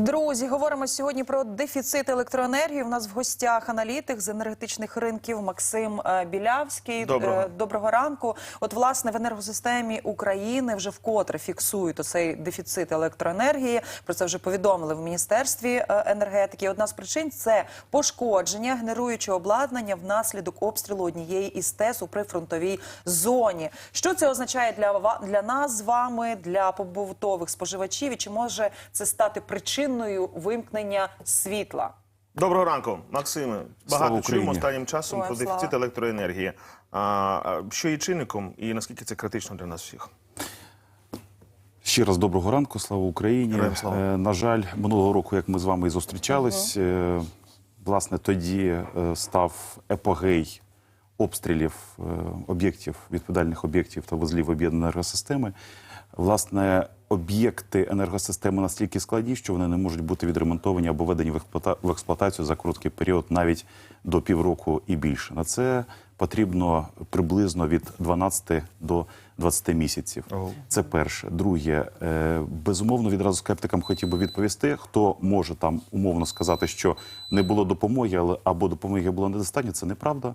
Друзі, говоримо сьогодні про дефіцит електроенергії. У нас в гостях аналітик з енергетичних ринків Максим е, Білявський. Доброго. Е, Доброго ранку. От власне в енергосистемі України вже вкотре фіксують цей дефіцит електроенергії. Про це вже повідомили в міністерстві е, енергетики. Одна з причин це пошкодження генеруючого обладнання внаслідок обстрілу однієї із ТЕС у прифронтовій зоні. Що це означає для для нас з вами, для побутових споживачів? І чи може це стати причиною вимкнення світла? Доброго ранку, Максиме. Багато чуємо останнім часом про дефіцит електроенергії. А, що є чинником і наскільки це критично для нас всіх? Ще раз доброго ранку, слава Україні. Слава. Е, на жаль, минулого року, як ми з вами і зустрічались, е, власне, тоді е, став епогей обстрілів об'єктів, відповідальних об'єктів та вузлів об'єднаної енергосистеми. Власне, об'єкти енергосистеми настільки складні, що вони не можуть бути відремонтовані або введені в, експлуата- в експлуатацію за короткий період, навіть до півроку і більше. На це потрібно приблизно від 12 до 20 місяців. Ого. Це перше. Друге, е, безумовно, відразу скептикам хотів би відповісти, хто може там умовно сказати, що не було допомоги, але або допомоги було недостатньо. Це неправда.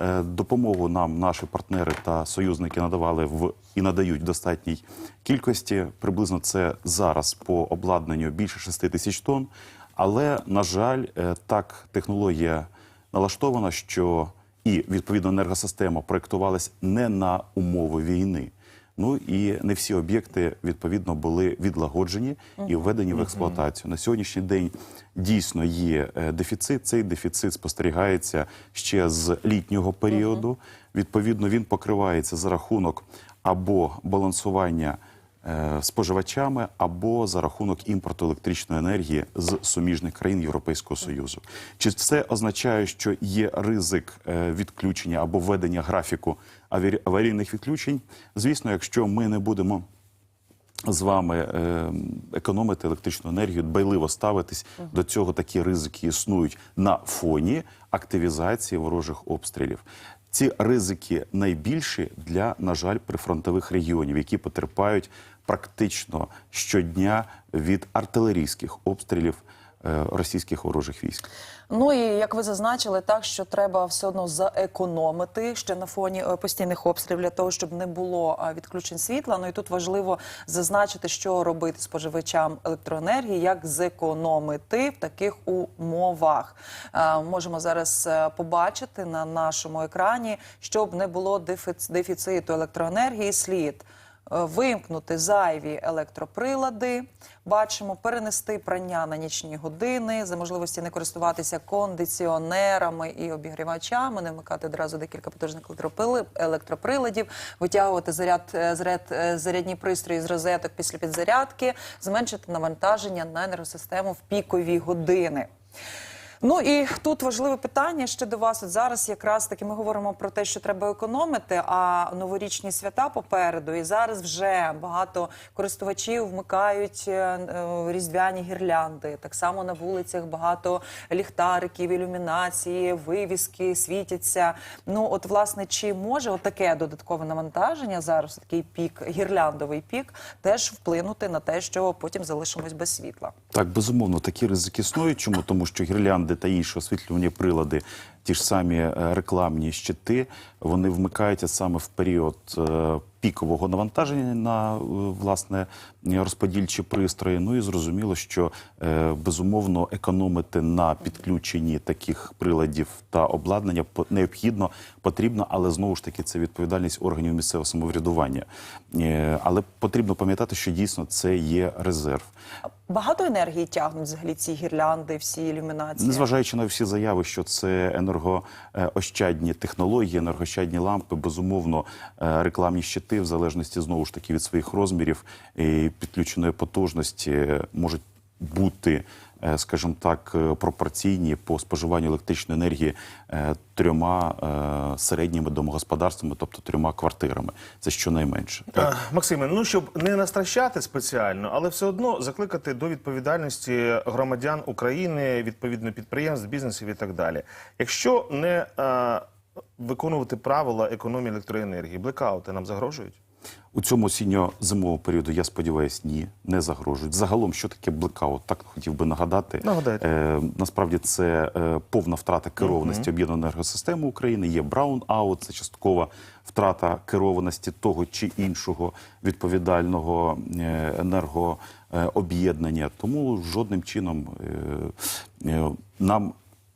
Е, Допомогу нам наші партнери та союзники надавали в і надають в достатній кількості. Приблизно це зараз по обладнанню більше 6 тисяч тонн. Але на жаль, е, так технологія налаштована, що і відповідно енергосистема проєктувалась не на умови війни. Ну і не всі об'єкти відповідно були відлагоджені і введені в експлуатацію. На сьогоднішній день дійсно є е, дефіцит. Цей дефіцит спостерігається ще з літнього періоду. Відповідно, він покривається за рахунок або балансування споживачами або за рахунок імпорту електричної енергії з суміжних країн Європейського Союзу. Чи це означає, що є ризик е, відключення або введення графіку аварійних відключень? Звісно, якщо ми не будемо з вами е, економити електричну енергію, дбайливо ставитись до цього. Такі ризики існують на фоні активізації ворожих обстрілів. Ці ризики найбільші для, на жаль, прифронтових регіонів, які потерпають практично щодня від артилерійських обстрілів російських ворожих військ. Ну і як ви зазначили, так що треба все одно заекономити ще на фоні е, постійних обстрілів для того, щоб не було е, відключень світла. Ну і тут важливо зазначити, що робити споживачам електроенергії, як зекономити в таких умовах. Е, Можемо зараз е, побачити на нашому екрані, щоб не було дефіц- дефіциту електроенергії, слід. Е, Вимкнути зайві електроприлади, бачимо, перенести прання на нічні години, за можливості не користуватися кондиціонерами і обігрівачами, не вмикати одразу декілька потужних електроприладів, витягувати заряд, е, заряд, е, зарядні пристрої з розеток після підзарядки, зменшити навантаження на енергосистему в пікові години. Ну і тут важливе питання ще до вас. От зараз якраз таки ми говоримо про те, що треба економити, а новорічні свята попереду. І зараз вже багато користувачів вмикають е, е, різдвяні гірлянди. Так само на вулицях багато ліхтариків, ілюмінації, вивіски світяться. Ну от власне, чи може отаке додаткове навантаження зараз, такий пік, гірляндовий пік, теж вплинути на те, що потім залишимось без світла? Так, безумовно, такі ризики існують. Чому? Тому що гірлянди та інші освітлювані прилади, ті ж самі е, рекламні щити, вони вмикаються саме в період е, пікового навантаження на е, власне розподільчі пристрої. Ну і зрозуміло, що е, безумовно економити на підключенні таких приладів та обладнання необхідно, потрібно, але знову ж таки це відповідальність органів місцевого самоврядування. Е, Але потрібно пам'ятати, що дійсно це є резерв. Багато енергії тягнуть взагалі ці гірлянди, всі ілюмінації. Незважаючи на всі заяви, що це енергоощадні технології, енергощадні лампи, безумовно, е, рекламні щити, в залежності знову ж таки від своїх розмірів і підключеної потужності, можуть бути е, скажімо так, е, пропорційні по споживанню електричної енергії е, трьома середніми домогосподарствами, тобто трьома квартирами. Це щонайменше. Так? Максиме, ну щоб не настращати спеціально, але все одно закликати до відповідальності громадян України, відповідно підприємств, бізнесів і так далі. Якщо не виконувати правила економії електроенергії, блекаути нам загрожують? У цьому осінньо-зимовому періоду, я сподіваюся, ні, не загрожують. Загалом, що таке блекаут? Так хотів би нагадати. Нагадайте. Е, насправді це е, повна втрата керованості об'єднаної енергосистеми України. Є браун-аут, це часткова втрата керованості того чи іншого відповідального е, енергооб'єднання. Тому жодним чином е, е, нам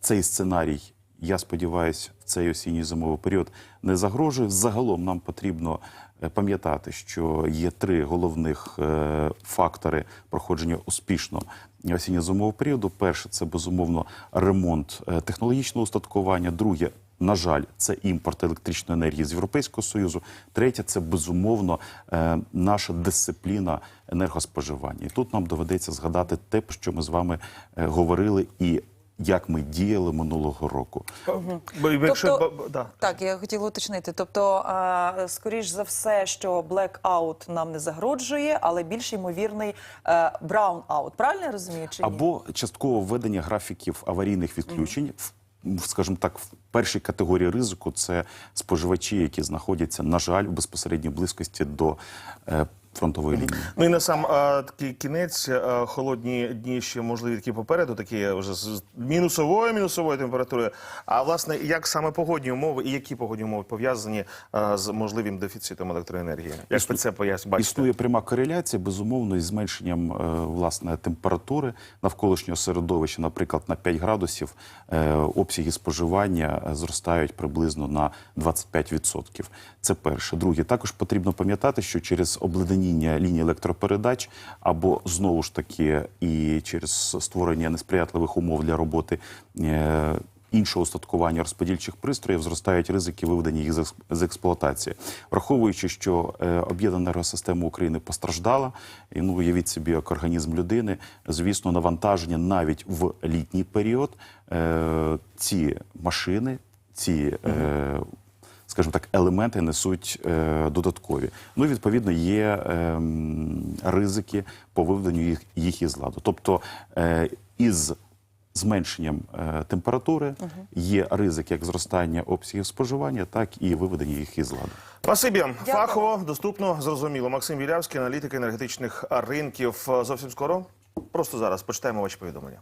цей сценарій я сподіваюся, в цей осінній зимовий період не загрожує. Загалом нам потрібно пам'ятати, що є три головних е, фактори проходження успішно осінньо-зимового періоду. Перше це безумовно ремонт е, технологічного устаткування. Друге. На жаль, це імпорт електричної енергії з Європейського союзу. Третє це безумовно е, наша дисципліна енергоспоживання. І тут нам доведеться згадати те, про що ми з вами е, говорили, і як ми діяли минулого року. Бо якщо Тобто- да. Так, я хотіла уточнити. Тобто, скоріш за все, що блекаут нам не загрожує, але більш ймовірний е, браун-аут. Правильно я розумію? Чи ні? або частково введення графіків аварійних відключень. в- в, Скажімо так, в першій категорії ризику це споживачі, які знаходяться, на жаль, в безпосередній близькості до е, фронтової лінії. Ну і на сам а, такий кінець, а, холодні дні ще можливі такі попереду, такі вже з мінусовою мінусовою температурою. А власне, як саме погодні умови і які погодні умови пов'язані з можливим дефіцитом електроенергії? Як ви це пояс... бачите? Існує пряма кореляція, безумовно, із зменшенням е, власне температури навколишнього середовища, наприклад, на 5 градусів е, обсяги споживання е, зростають приблизно на 25%. Це перше. Друге, також потрібно пам'ятати, що через обледеніння лінії електропередач або знову ж таки і через створення несприятливих умов для роботи. е, іншого устаткування розподільчих пристроїв зростають ризики виведення їх з експлуатації, враховуючи, що е, об'єднана енергосистема України постраждала, і ну уявіть собі, як організм людини, звісно, навантаження навіть в літній період е, ці машини, ці. Е, Скажімо так, елементи несуть е, додаткові. Ну і відповідно є ем, ризики по виведенню їх, їх із ладу. Тобто е, із зменшенням е, температури є ризик як зростання обсягів споживання, так і виведення їх із ладу. Спасибі. Фахово, доступно, зрозуміло. Максим Вілявський, аналітик енергетичних ринків. Зовсім скоро. Просто зараз почитаємо ваші повідомлення.